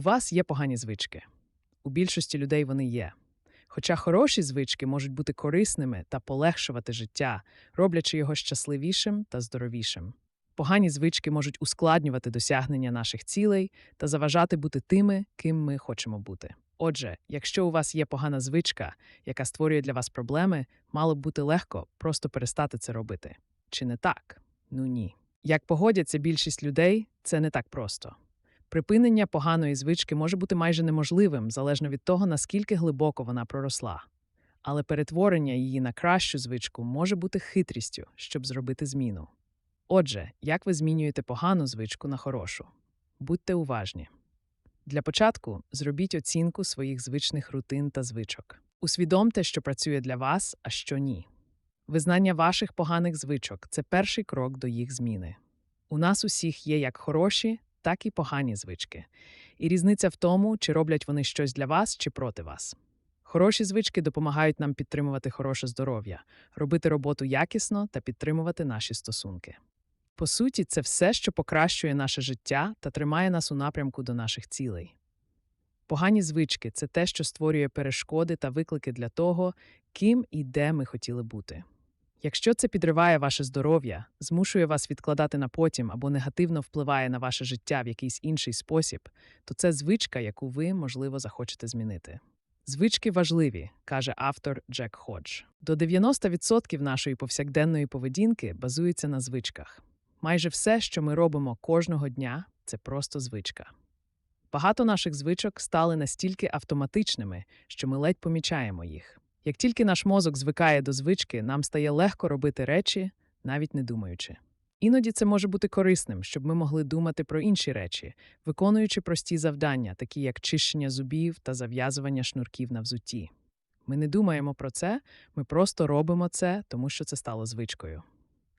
У вас є погані звички. У більшості людей вони є. Хоча хороші звички можуть бути корисними та полегшувати життя, роблячи його щасливішим та здоровішим. Погані звички можуть ускладнювати досягнення наших цілей та заважати бути тими, ким ми хочемо бути. Отже, якщо у вас є погана звичка, яка створює для вас проблеми, мало б бути легко просто перестати це робити. Чи не так? Ну ні. Як погодяться більшість людей, це не так просто. Припинення поганої звички може бути майже неможливим, залежно від того, наскільки глибоко вона проросла. Але перетворення її на кращу звичку може бути хитрістю, щоб зробити зміну. Отже, як ви змінюєте погану звичку на хорошу? Будьте уважні. Для початку зробіть оцінку своїх звичних рутин та звичок. Усвідомте, що працює для вас, а що ні. Визнання ваших поганих звичок це перший крок до їх зміни. У нас усіх є як хороші, так і погані звички. І різниця в тому, чи роблять вони щось для вас чи проти вас. Хороші звички допомагають нам підтримувати хороше здоров'я, робити роботу якісно та підтримувати наші стосунки. По суті, це все, що покращує наше життя та тримає нас у напрямку до наших цілей. Погані звички це те, що створює перешкоди та виклики для того, ким і де ми хотіли бути. Якщо це підриває ваше здоров'я, змушує вас відкладати на потім або негативно впливає на ваше життя в якийсь інший спосіб, то це звичка, яку ви, можливо, захочете змінити. Звички важливі, каже автор Джек Ходж. До 90% нашої повсякденної поведінки базується на звичках. Майже все, що ми робимо кожного дня, це просто звичка. Багато наших звичок стали настільки автоматичними, що ми ледь помічаємо їх. Як тільки наш мозок звикає до звички, нам стає легко робити речі, навіть не думаючи. Іноді це може бути корисним, щоб ми могли думати про інші речі, виконуючи прості завдання, такі як чищення зубів та зав'язування шнурків на взутті. Ми не думаємо про це, ми просто робимо це, тому що це стало звичкою.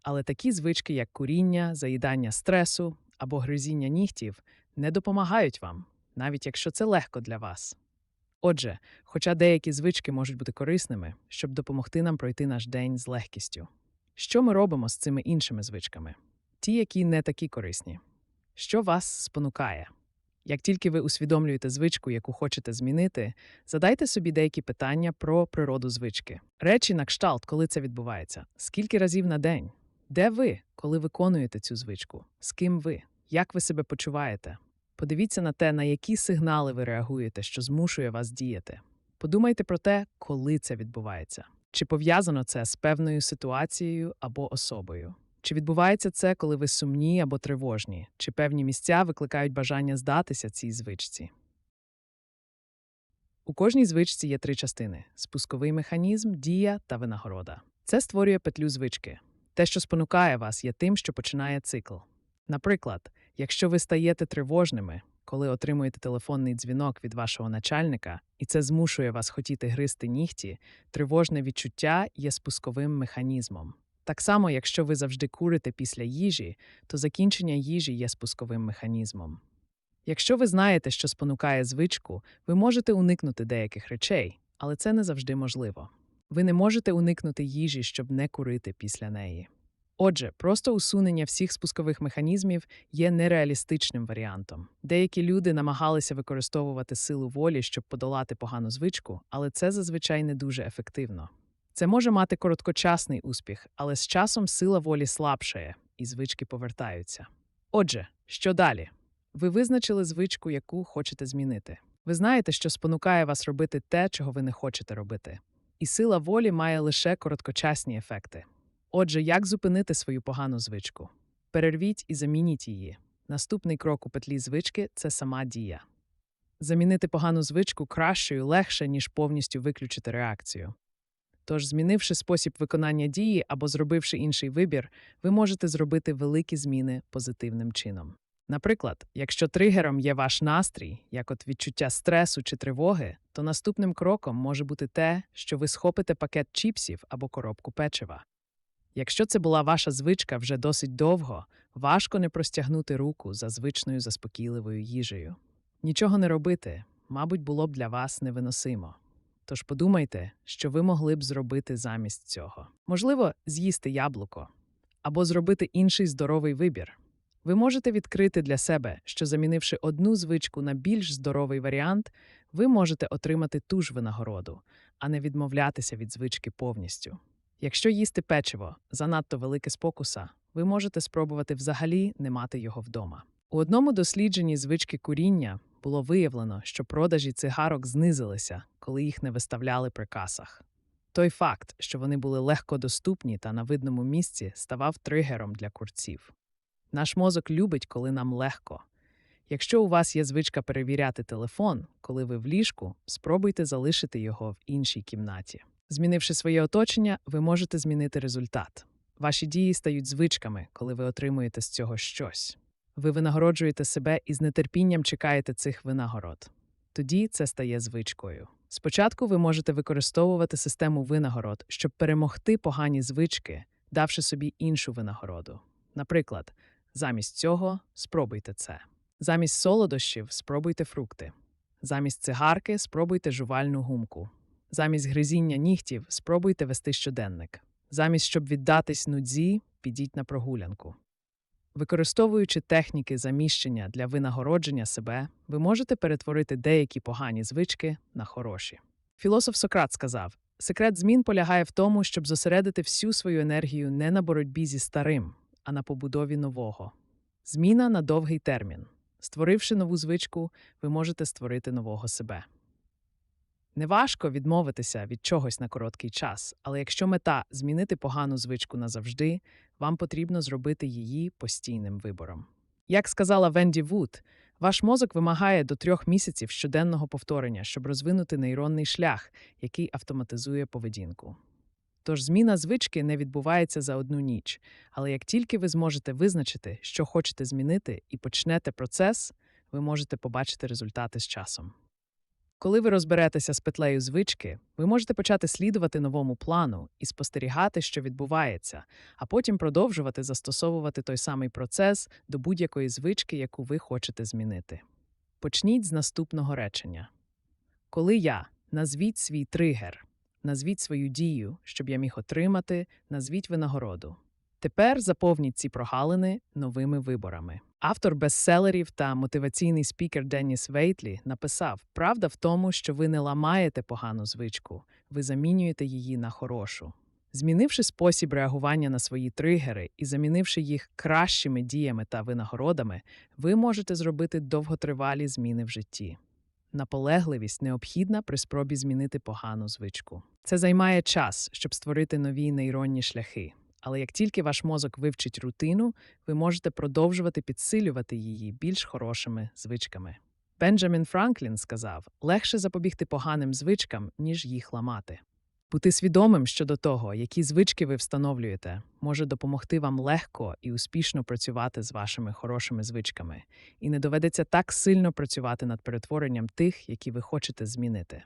Але такі звички, як куріння, заїдання стресу або гризіння нігтів, не допомагають вам, навіть якщо це легко для вас. Отже, хоча деякі звички можуть бути корисними, щоб допомогти нам пройти наш день з легкістю. Що ми робимо з цими іншими звичками? Ті, які не такі корисні. Що вас спонукає? Як тільки ви усвідомлюєте звичку, яку хочете змінити, задайте собі деякі питання про природу звички. Речі на кшталт, коли це відбувається. Скільки разів на день? Де ви, коли виконуєте цю звичку? З ким ви? Як ви себе почуваєте? Подивіться на те, на які сигнали ви реагуєте, що змушує вас діяти. Подумайте про те, коли це відбувається. Чи пов'язано це з певною ситуацією або особою? Чи відбувається це, коли ви сумні або тривожні, чи певні місця викликають бажання здатися цій звичці? У кожній звичці є три частини: спусковий механізм, дія та винагорода. Це створює петлю звички. Те, що спонукає вас, є тим, що починає цикл. Наприклад, якщо ви стаєте тривожними, коли отримуєте телефонний дзвінок від вашого начальника, і це змушує вас хотіти гризти нігті, тривожне відчуття є спусковим механізмом. Так само, якщо ви завжди курите після їжі, то закінчення їжі є спусковим механізмом. Якщо ви знаєте, що спонукає звичку, ви можете уникнути деяких речей, але це не завжди можливо. Ви не можете уникнути їжі, щоб не курити після неї. Отже, просто усунення всіх спускових механізмів є нереалістичним варіантом. Деякі люди намагалися використовувати силу волі, щоб подолати погану звичку, але це зазвичай не дуже ефективно. Це може мати короткочасний успіх, але з часом сила волі слабшає, і звички повертаються. Отже, що далі? Ви визначили звичку, яку хочете змінити. Ви знаєте, що спонукає вас робити те, чого ви не хочете робити. І сила волі має лише короткочасні ефекти. Отже, як зупинити свою погану звичку? Перервіть і замініть її. Наступний крок у петлі звички це сама дія. Замінити погану звичку кращою легше, ніж повністю виключити реакцію. Тож, змінивши спосіб виконання дії або зробивши інший вибір, ви можете зробити великі зміни позитивним чином. Наприклад, якщо тригером є ваш настрій, як от відчуття стресу чи тривоги, то наступним кроком може бути те, що ви схопите пакет чіпсів або коробку печива. Якщо це була ваша звичка вже досить довго, важко не простягнути руку за звичною заспокійливою їжею. Нічого не робити, мабуть, було б для вас невиносимо. Тож подумайте, що ви могли б зробити замість цього. Можливо, з'їсти яблуко або зробити інший здоровий вибір. Ви можете відкрити для себе, що замінивши одну звичку на більш здоровий варіант, ви можете отримати ту ж винагороду, а не відмовлятися від звички повністю. Якщо їсти печиво занадто велике спокуса, ви можете спробувати взагалі не мати його вдома. У одному дослідженні звички куріння було виявлено, що продажі цигарок знизилися, коли їх не виставляли при касах. Той факт, що вони були легкодоступні та на видному місці, ставав тригером для курців. Наш мозок любить, коли нам легко. Якщо у вас є звичка перевіряти телефон, коли ви в ліжку, спробуйте залишити його в іншій кімнаті. Змінивши своє оточення, ви можете змінити результат. Ваші дії стають звичками, коли ви отримуєте з цього щось. Ви винагороджуєте себе і з нетерпінням чекаєте цих винагород. Тоді це стає звичкою. Спочатку ви можете використовувати систему винагород, щоб перемогти погані звички, давши собі іншу винагороду. Наприклад, замість цього спробуйте це. Замість солодощів спробуйте фрукти. Замість цигарки спробуйте жувальну гумку. Замість гризіння нігтів спробуйте вести щоденник. Замість щоб віддатись нудзі, підіть на прогулянку. Використовуючи техніки заміщення для винагородження себе, ви можете перетворити деякі погані звички на хороші. Філософ Сократ сказав: секрет змін полягає в тому, щоб зосередити всю свою енергію не на боротьбі зі старим, а на побудові нового. Зміна на довгий термін. Створивши нову звичку, ви можете створити нового себе. Неважко відмовитися від чогось на короткий час, але якщо мета змінити погану звичку назавжди, вам потрібно зробити її постійним вибором. Як сказала Венді Вуд, ваш мозок вимагає до трьох місяців щоденного повторення, щоб розвинути нейронний шлях, який автоматизує поведінку. Тож зміна звички не відбувається за одну ніч, але як тільки ви зможете визначити, що хочете змінити, і почнете процес, ви можете побачити результати з часом. Коли ви розберетеся з петлею звички, ви можете почати слідувати новому плану і спостерігати, що відбувається, а потім продовжувати застосовувати той самий процес до будь-якої звички, яку ви хочете змінити. Почніть з наступного речення. Коли я назвіть свій тригер, назвіть свою дію, щоб я міг отримати, назвіть винагороду. Тепер заповніть ці прогалини новими виборами. Автор бестселерів та мотиваційний спікер Денніс Вейтлі написав: Правда в тому, що ви не ламаєте погану звичку, ви замінюєте її на хорошу. Змінивши спосіб реагування на свої тригери і замінивши їх кращими діями та винагородами, ви можете зробити довготривалі зміни в житті. Наполегливість необхідна при спробі змінити погану звичку. Це займає час, щоб створити нові нейронні шляхи. Але як тільки ваш мозок вивчить рутину, ви можете продовжувати підсилювати її більш хорошими звичками. Бенджамін Франклін сказав: легше запобігти поганим звичкам, ніж їх ламати. Бути свідомим щодо того, які звички ви встановлюєте, може допомогти вам легко і успішно працювати з вашими хорошими звичками, і не доведеться так сильно працювати над перетворенням тих, які ви хочете змінити.